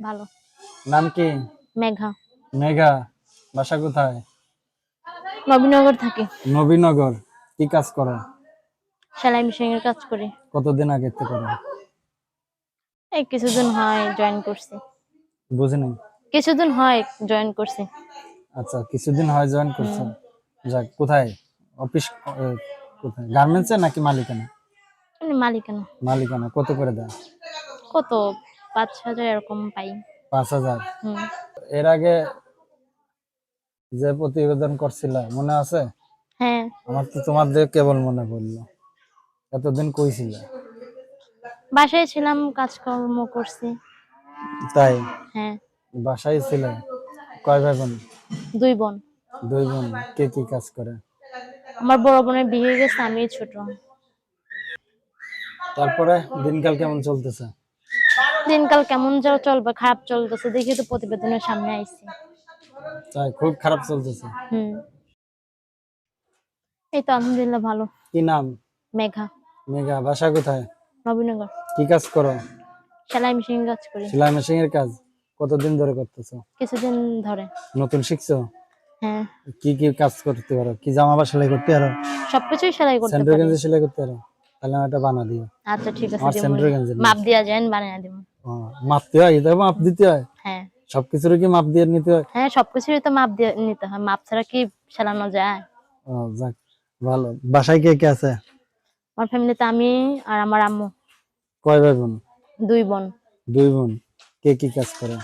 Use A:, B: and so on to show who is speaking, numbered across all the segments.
A: ভালো।
B: নাম কি?
A: মেঘা।
B: মেঘা বাসা কোথায়?
A: নবীনগর থাকি।
B: নবীনগর কি কাজ করো
A: সেলাই মেশিন এর কাজ করি।
B: কতদিন আগে থেকে করো
A: এই কিছুদিন হয় জয়েন করছি।
B: বুঝি নাই?
A: কিছুদিন হয় জয়েন করছি।
B: আচ্ছা কিছুদিন হয় জয়েন করছ যাক কোথায়? অফিস কোথায়? গার্মেন্টসে নাকি মালিকানা?
A: মালিকানা।
B: মালিকানা কত করে দেয়?
A: কত? পাঁচ হাজার এরকম পাই।
B: পাঁচ হাজার? এর আগে যে প্রতিবেদন করছিল মনে আছে?
A: হ্যাঁ।
B: আমার তো তোমার দিয়ে কেবল মনে পড়ল। এতদিন কইছিল।
A: বাসায় ছিলাম কাজকর্ম করছি।
B: তাই?
A: হ্যাঁ।
B: বাসায় ছিলে? কয় ভাই বোন?
A: দুই বোন।
B: দুই বোন। কে কি কাজ করে?
A: আমার বড় বোনের বিয়ে গেছে আমি ছোট।
B: তারপরে দিনকাল কেমন চলতেছে?
A: দিনকাল কেমন যাও চলবে খারাপ চলতেছে দেখি তো প্রতিবেদনের সামনে আইছি
B: তাই খুব খারাপ চলতেছে।
A: হুম। এই তো আলহামদুলিল্লাহ ভালো।
B: কি নাম?
A: মেঘা।
B: মেঘা বাসা কোথায়?
A: নবীনগর।
B: কি কাজ করো?
A: সেলাই মেশিন কাজ করি।
B: সেলাই মেশিন এর কাজ? কতদিন ধরে করতেছো?
A: কিছুদিন ধরে।
B: নতুন শিখছো?
A: হ্যাঁ।
B: কি কি কাজ করতে পারো? কি জামা বা সেলাই করতে পারো?
A: সবকিছুই সেলাই করতে
B: সেন্টার গেঞ্জি সেলাই করতে পারো? তাহলে আমার একটা বানা দিও।
A: আচ্ছা ঠিক আছে
B: আমার সেন্টার গেঞ্জি
A: মাপ দিয়া যায় বানিয়ে দিব
B: মাপতে হয় এটা মাপ দিতে হয়।
A: হ্যাঁ।
B: সবকিছুর কি মাপ দিয়ে নিতে হয়?
A: হ্যাঁ সবকিছুই তো মাপ দিয়ে নিতে হয় মাপ ছাড়া কি সেলানো যায়?
B: ও যাক ভালো। বাসায় কে কে আছে?
A: আমার ফ্যামিলিতে আমি আর আমার আম্মু।
B: কয় ভাই বোন?
A: দুই বোন।
B: দুই বোন। কে কি কাজ করে?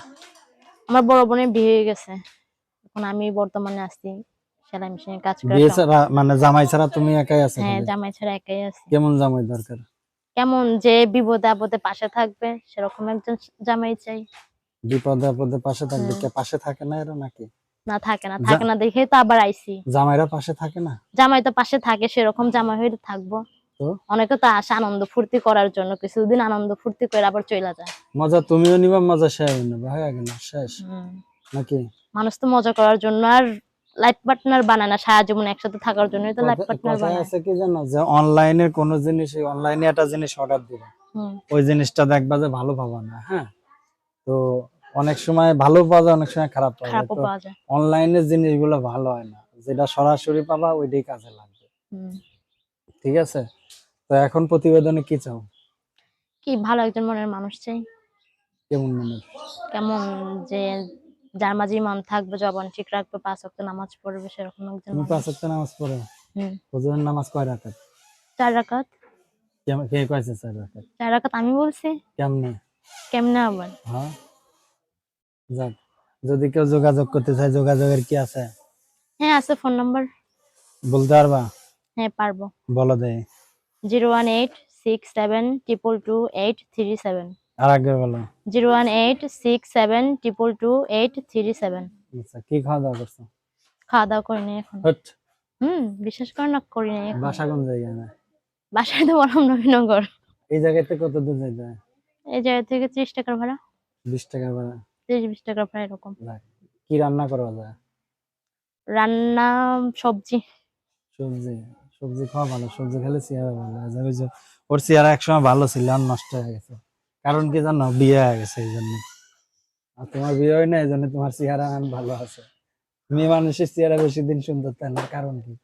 A: আমার বড় বোনের বিয়ে হয়ে গেছে। এখন আমি বর্তমানে আছি সেলাই মেশিনের কাজ করে
B: বিয়ে ছাড়া মানে জামাই ছাড়া তুমি একাই আছো
A: হ্যাঁ জামাই ছাড়া একাই আছি।
B: কেমন জামাই দরকার?
A: কেমন যে বিপদে আপদে পাশে থাকবে? সেরকম একজন জামাই চাই।
B: বিপদে আপদে পাশে থাকবে কে? পাশে থাকে না এরা নাকি?
A: না থাকে না। থাকে না দেখে তো আবার আইছি
B: জামাইরা পাশে থাকে না?
A: জামাই তো পাশে থাকে সেরকম জামাই হয়ে থাকব। অনেকে তো আসে আনন্দ ফুর্তি করার জন্য কিছুদিন আনন্দ ফুর্তি করে আবার চলে যায়।
B: মজা তুমিও নিবা মজা সেও নেবে হয়ে গেল শেষ। নাকি?
A: মানুষ তো মজা করার জন্য আর লাইফ পার্টনার বানায় না সারা জীবন একসাথে থাকার জন্যই তো লাইফ পার্টনার বানায়।
B: আছে কি জানো? যে অনলাইনে কোনো জিনিস অনলাইনে একটা জিনিস অর্ডার দিবে। ওই জিনিসটা দেখবা যে ভালো পাবা না হ্যাঁ? তো অনেক সময় ভালো পাওয়া যায় অনেক সময় খারাপ পাওয়া যায়। তো অনলাইনের জিনিসগুলো ভালো হয় না। যেটা সরাসরি পাবা ওইটাই কাজে লাগবে। ঠিক আছে? তো এখন প্রতিবেদনে কি চাও?
A: কি ভালো একজন মনের মানুষ চাই?
B: কেমন মনে
A: কেমন যে যার মাঝে মন থাকবে জবান ঠিক রাখবে পাঁচ ওয়াক্ত নামাজ পড়বে সেরকম একজন
B: পাঁচ ওয়াক্ত নামাজ পড়ো?
A: হুম।
B: হুজুরের নামাজ কয় রাকাত?
A: চার রাকাত।
B: কে চার রাকাত?
A: চার রাকাত আমি বলছি।
B: কেমনে?
A: কেমনে আবার?
B: হ্যাঁ। যাক যদি কেউ যোগাযোগ করতে চায় যোগাযোগের কি আছে?
A: হ্যাঁ আছে ফোন নাম্বার।
B: বলতে পারবা?
A: হ্যাঁ পারব।
B: বলো দে
A: zero one eight six seven triple two eight three seven.
B: আর বলো। আচ্ছা কি খাওয়া দাওয়া করছ?
A: খাওয়া দাওয়া এখন। হুম না করি নাই এখন।
B: বাসা কোন জায়গায় না?
A: বাসায় তো বললাম নবীনগর।
B: এই জায়গাতে কত দূর হয়?
A: এই জায়গা থেকে ত্রিশ টাকার ভাড়া।
B: বিশ টাকা ভাড়া?
A: ত্রিশ বিশ টাকার ভাড়া এরকম।
B: কি রান্না করা যায়?
A: রান্না সবজি।
B: সবজি সবজি খাওয়া ভালো সবজি খেলে চেহারা ভালো। যে ওর চেহারা একসময় ভালো ছিল আর নষ্ট হয়ে গেছে। কারণ কি জানো? বিয়ে হয়ে গেছে এই জন্য। আর তোমার বিয়ে হয় না এই জন্য তোমার চেহারা ভালো আছে। মেয়ে মানুষের চেহারা বেশি দিন সুন্দর থাকে না? কারণ কি?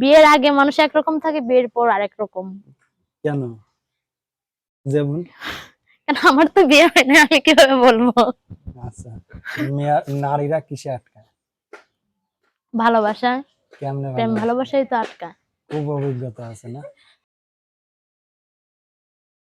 A: বিয়ের আগে মানুষ একরকম থাকে বিয়ের পর আরেক রকম।
B: কেন? যেমন?
A: কেন আমার তো বিয়ে হয় না আমি কীভাবে বলব?
B: আচ্ছা মেয়ে নারীরা কিসে আটকায়?
A: ভালোবাসা।
B: কেমনে
A: প্রেম
B: ভালোবাসে?
A: ভালোবাসাই তো আটকা
B: খুব অভিজ্ঞতা আছে না?